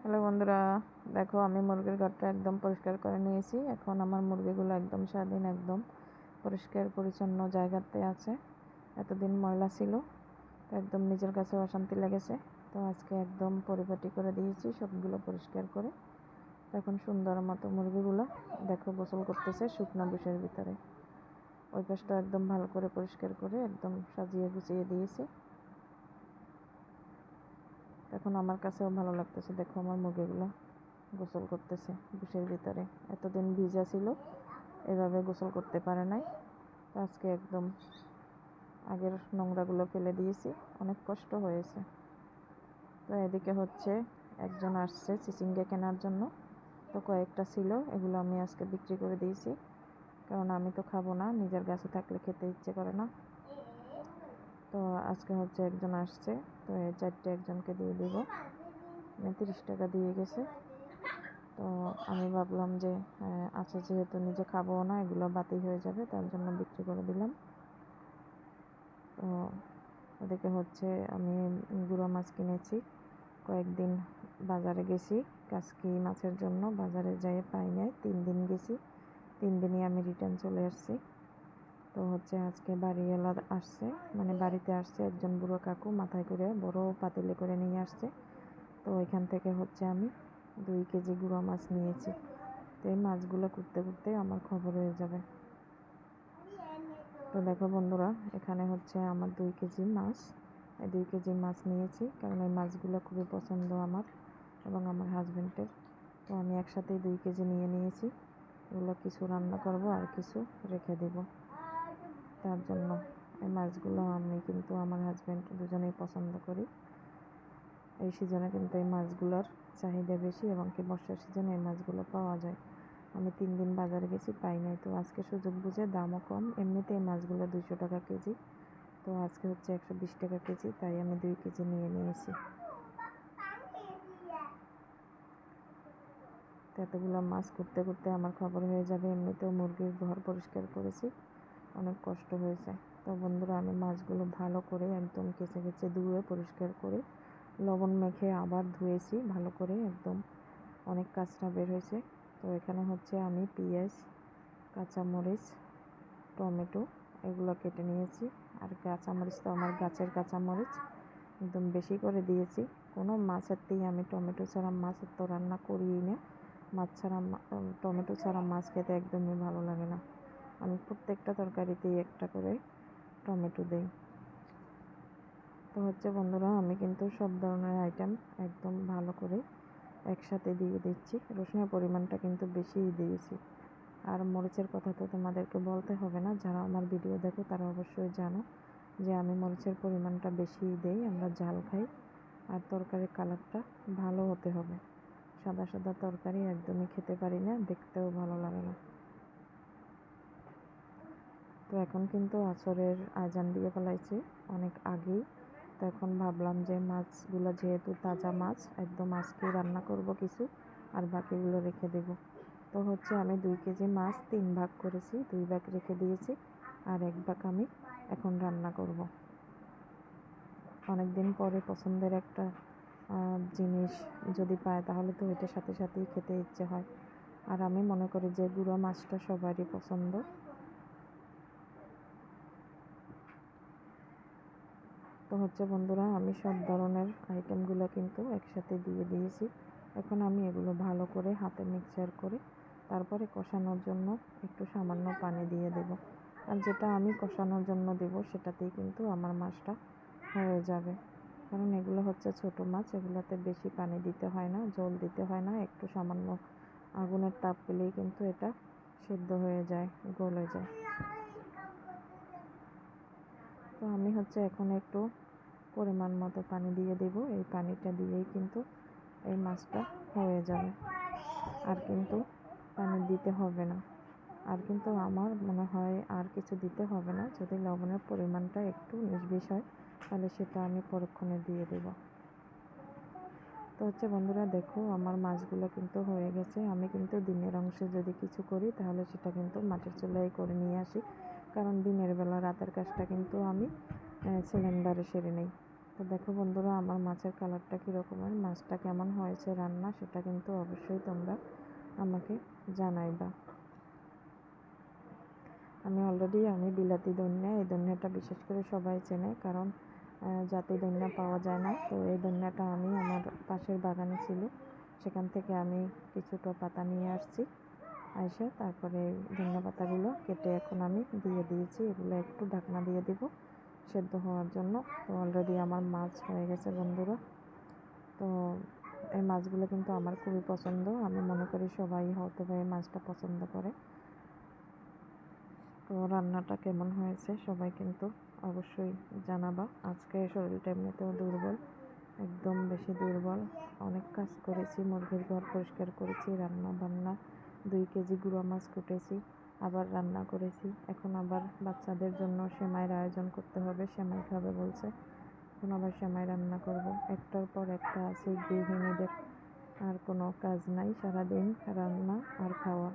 Hello বন্ধুরা, দেখো আমি মুরগির ঘরটা একদম পরিষ্কার করে নিয়েছি। এখন আমার মুরগিগুলো একদম স্বাধীন, একদম পরিষ্কার, পরিচ্ছন্ন জায়গাতে আছে। এতদিন ময়লা ছিল, তো একদম নিজের কাছে অশান্তি লেগেছে। তো আজকে একদম পরিপাটি করে দিয়েছি, সবগুলো পরিষ্কার করে। এখন সুন্দর মতো মুরগিগুলো দেখো গোসল করতেছে শুকনো বুসের ভিতরে। ওই পাশটা একদম ভালো করে পরিষ্কার করে একদম সাজিয়ে গুছিয়ে দিয়েছি। এখন আমার কাছেও ভালো লাগতেছে। দেখো আমার মুরগিগুলো গোসল করতেছে বুসের ভিতরে। এতদিন ভিজা ছিল, এভাবে গোসল করতে পারে নাই। আজকে একদম আগের নোংরাগুলো ফেলে দিয়েছি, অনেক কষ্ট হয়েছে। তো এদিকে হচ্ছে একজন আসছে চিচিঙ্গা কেনার জন্য। তো কয়েকটা ছিল, এগুলো আমি আজকে বিক্রি করে দিয়েছি। কারণ আমি তো খাব না, নিজের গাছে থাকলে খেতে ইচ্ছে করে না। তো আজকে হচ্ছে একজন আসছে, তো এই চারটে একজনকে দিয়ে দিব। মানে তিরিশ টাকা দিয়ে গেছে। তো আমি ভাবলাম যে আছে যেহেতু নিজে খাব না, এগুলো বাতি হয়ে যাবে, তার জন্য বিক্রি করে দিলাম। তো ওদিকে হচ্ছে আমি গুঁড়ো মাছ কিনেছি। কয়েকদিন বাজারে গেছি কাসকি মাছের জন্য। বাজারে যাই পাই নাই, তিন দিন গেছি। তিন দিনই আমি রিটার্ন চলে আসছি। তো হচ্ছে আজকে বাড়িওয়ালা আসছে মানে বাড়িতে আসছে একজন বুড়ো কাকু, মাথায় করে বড় পাতিলে করে নিয়ে আসছে। তো ওইখান থেকে হচ্ছে আমি দুই কেজি গুঁড়ো মাছ নিয়েছি। তো এই মাছগুলো করতে করতে আমার খবর হয়ে যাবে। তো দেখো বন্ধুরা, এখানে হচ্ছে আমার দুই কেজি মাছ। এই দুই কেজি মাছ নিয়েছি কারণ এই মাছগুলো খুবই পছন্দ আমার এবং আমার হাজব্যান্ডের তো আমি একসাথেই দুই কেজি নিয়ে নিয়েছি। এগুলো কিছু রান্না করব আর কিছু রেখে দেবো। তার জন্য এই মাছগুলো আমি কিন্তু আমার হাজব্যান্ড দুজনেই পছন্দ করি। এই সিজনে কিন্তু এই মাছগুলোর চাহিদা বেশি এবং কি বর্ষার সিজনে এই মাছগুলো পাওয়া যায়। আমি তিন দিন বাজারে গেছি, পাই নাই। তো আজকে সুযোগ বুঝে দামও কম। এমনিতে এই মাছগুলো দুশো টাকা কেজি। তো আজকে হচ্ছে একশো বিশ টাকা কেজি, তাই আমি দুই কেজি নিয়ে নিয়েছি। এতগুলো মাছ করতে করতে আমার খবর হয়ে যাবে। এমনিতেও মুরগির ঘর পরিষ্কার করেছি। অনেক কষ্ট হয়েছে। তো বন্ধুরা, আমি মাছগুলো ভালো করে একদম কেচে কেচে ধুয়ে পরিষ্কার করে লবণ মেখে আবার ধুয়েছি, ভালো করে একদম অনেক কাঁচরা বের হয়েছে। তো এখানে হচ্ছে আমি পেঁয়াজ, কাঁচামরিচ, টমেটো এগুলো কেটে নিয়েছি। আর কাঁচামরিচ তো আমার গাছের কাঁচামরিচ, একদম বেশি করে দিয়েছি। কোনো মাছেরতেই আমি টমেটো ছাড়া মাছের তো রান্না করিই না। মাছ ছাড়া টমেটো ছাড়া মাছ খেতে একদমই ভালো লাগে না। প্রত্যেকটা তরকারিতেই একটা করে টমেটো দিই। তো হচ্ছে বন্ধুরা, আমি কিন্তু সব ধরনের আইটেম একদম ভালো করে একসাথে দিয়ে দিচ্ছি। রসুনের পরিমাণটা কিন্তু বেশিই দিয়েছি। আর মরিচের কথা তো তোমাদেরকে বলতে হবে না, যারা আমার ভিডিও দেখো তারা অবশ্যই জানো যে আমি মরিচের পরিমাণটা বেশিই দেই, আমরা ঝাল খাই আর তরকারির কালারটা ভালো হতে হবে। সাদা সাদা তরকারি একদমই খেতে পারি না, দেখতেও ভালো লাগে না। তো এখন কিন্তু আচরের আজান দিয়ে ফেলাইছি, অনেক আগেই। তো এখন ভাবলাম যে মাছগুলো যেহেতু তাজা মাছ, একদম আজকেই রান্না করব কিছু আর বাকিগুলো রেখে দেব। তো হচ্ছে আমি দুই কেজি মাছ তিন ভাগ করেছি, দুই ভাগ রেখে দিয়েছি আর এক ভাগ আমি এখন রান্না করব। অনেক দিন পরে পছন্দের একটা জিনিস যদি পায় তাহলে তো ওইটার সাথে সাথেই খেতে ইচ্ছে হয়। আর আমি মনে করি যে গুঁড়ো মাছটা সবারই পছন্দ। হচ্ছে, বন্ধুরা, আমি সব ধরনের আইটেমগুলো কিন্তু একসাথে দিয়ে দিয়েছি। এখন আমি এগুলো ভালো করে হাতে মিক্সচার করে তারপরে কষানোর জন্য একটু সামান্য পানি দিয়ে দেব। আর যেটা আমি কষানোর জন্য দেব, সেটাতেই কিন্তু আমার মাছটা হয়ে যাবে। কারণ এগুলো হচ্ছে ছোট মাছ, এগুলোতে বেশি পানি দিতে হয় না, জল দিতে হয় না, একটু সামান্য আগুনের তাপ পেলেই কিন্তু এটা সেদ্ধ হয়ে যায়, গলে যায়। তো আমি হচ্ছে এখন একটু পরিমাণ মতো পানি দিয়ে দেব। এই পানিটা দিয়েই কিন্তু এই মাছটা হয়ে যাবে। আর কিন্তু পানি দিতে হবে না। আর কিন্তু আমার মনে হয় আর কিছু দিতে হবে না। যদি লবণের পরিমাণটা একটু নির্বিষ হয়, তাহলে সেটা আমি পরক্ষণে দিয়ে দেব। তো হচ্ছে বন্ধুরা, দেখো আমার মাছগুলো কিন্তু হয়ে গেছে। আমি কিন্তু দিনের অংশে যদি কিছু করি, তাহলে সেটা কিন্তু মাটির চুলাই করে নিয়ে আসি। কারণ দিনের বেলা রাতের কাজটা কিন্তু আমি সিলিন্ডারে সেরে নেই। তো দেখো বন্ধুরা, আমার মাছের কালারটা কীরকমের মাছটা কেমন হয়েছে রান্না সেটা কিন্তু অবশ্যই তোমরা আমাকে জানাইবা। আমি অলরেডি আমি বিলাতি ধনিয়া, এই ধনিয়াটা বিশেষ করে সবাই চেনে কারণ জাতি ধনিয়া পাওয়া যায় না। তো এই ধনিয়াটা আমি আমার পাশের বাগানে ছিল, সেখান থেকে আমি কিছুটা পাতা নিয়ে আসছি। আইসে তারপরে ধনিয়া পাতাগুলো কেটে এখন আমি দিয়ে দিয়েছি, এগুলো একটু ঢাকনা দিয়ে দিব। সেদ্ধ হওয়ার জন্য। তো অলরেডি আমার মাছ হয়ে গেছে বন্ধুরা। তো এই মাছগুলো কিন্তু আমার খুবই পছন্দ। আমি মনে করি সবাই হয়তো এই মাছটা পছন্দ করে। তো রান্নাটা কেমন হয়েছে সবাই কিন্তু অবশ্যই জানাবা। আজকে শরীরটা এমনিতেও দুর্বল, একদম বেশি দুর্বল। অনেক কাজ করেছি, মুরগির ঘর পরিষ্কার করেছি রান্না বান্না দুই কেজি গুঁড়ো মাছ কুটেছি। আবার রান্না করেছি। এখন আবার বাচ্চাদের জন্য সেমাইয়ের আয়োজন করতে হবে। সেমাই খাবে বলছে। এখন আবার সেমাই রান্না করব। একটার পর একটা আছে গৃহিণীদের। আর কোনো কাজ নাই। সারাদিন রান্না আর খাওয়া।